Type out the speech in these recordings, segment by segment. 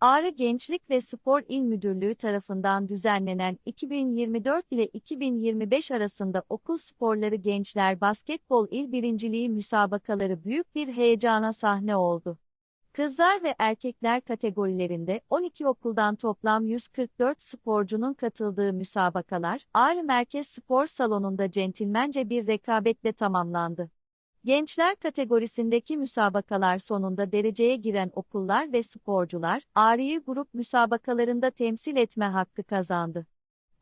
Ağrı Gençlik ve Spor İl Müdürlüğü tarafından düzenlenen 2024 ile 2025 arasında okul sporları gençler basketbol il birinciliği müsabakaları büyük bir heyecana sahne oldu. Kızlar ve erkekler kategorilerinde 12 okuldan toplam 144 sporcunun katıldığı müsabakalar, Ağrı Merkez Spor Salonu'nda centilmence bir rekabetle tamamlandı. Gençler kategorisindeki müsabakalar sonunda dereceye giren okullar ve sporcular, Ağrı'yı grup müsabakalarında temsil etme hakkı kazandı.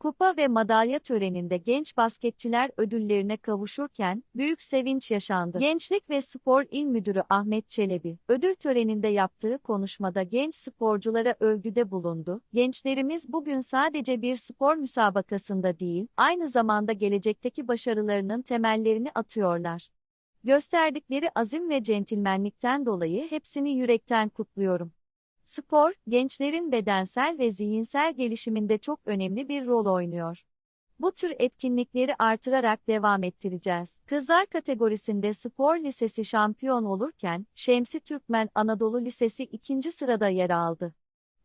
Kupa ve madalya töreninde genç basketçiler ödüllerine kavuşurken büyük sevinç yaşandı. Gençlik ve Spor İl Müdürü Ahmet Çelebi, ödül töreninde yaptığı konuşmada genç sporculara övgüde bulundu. Gençlerimiz bugün sadece bir spor müsabakasında değil, aynı zamanda gelecekteki başarılarının temellerini atıyorlar. Gösterdikleri azim ve centilmenlikten dolayı hepsini yürekten kutluyorum. Spor, gençlerin bedensel ve zihinsel gelişiminde çok önemli bir rol oynuyor. Bu tür etkinlikleri artırarak devam ettireceğiz. Kızlar kategorisinde Spor Lisesi şampiyon olurken, Şemsi Türkmen Anadolu Lisesi ikinci sırada yer aldı.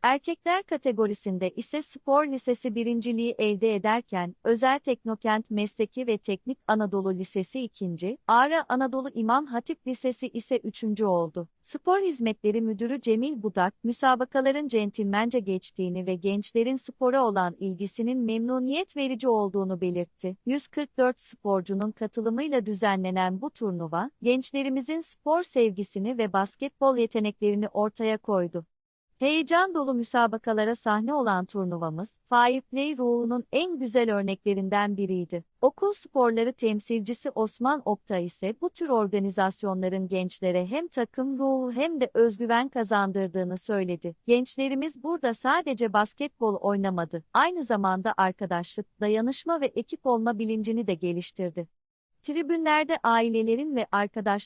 Erkekler kategorisinde ise Spor Lisesi birinciliği elde ederken, Özel Teknokent Mesleki ve Teknik Anadolu Lisesi ikinci, Ağrı Anadolu İmam Hatip Lisesi ise üçüncü oldu. Spor Hizmetleri Müdürü Cemil Budak, müsabakaların centilmence geçtiğini ve gençlerin spora olan ilgisinin memnuniyet verici olduğunu belirtti. 144 sporcunun katılımıyla düzenlenen bu turnuva, gençlerimizin spor sevgisini ve basketbol yeteneklerini ortaya koydu. Heyecan dolu müsabakalara sahne olan turnuvamız, Fair Play ruhunun en güzel örneklerinden biriydi. Okul sporları temsilcisi Osman Oktay ise bu tür organizasyonların gençlere hem takım ruhu hem de özgüven kazandırdığını söyledi. Gençlerimiz burada sadece basketbol oynamadı, aynı zamanda arkadaşlık, dayanışma ve ekip olma bilincini de geliştirdi. Tribünlerde ailelerin ve arkadaşların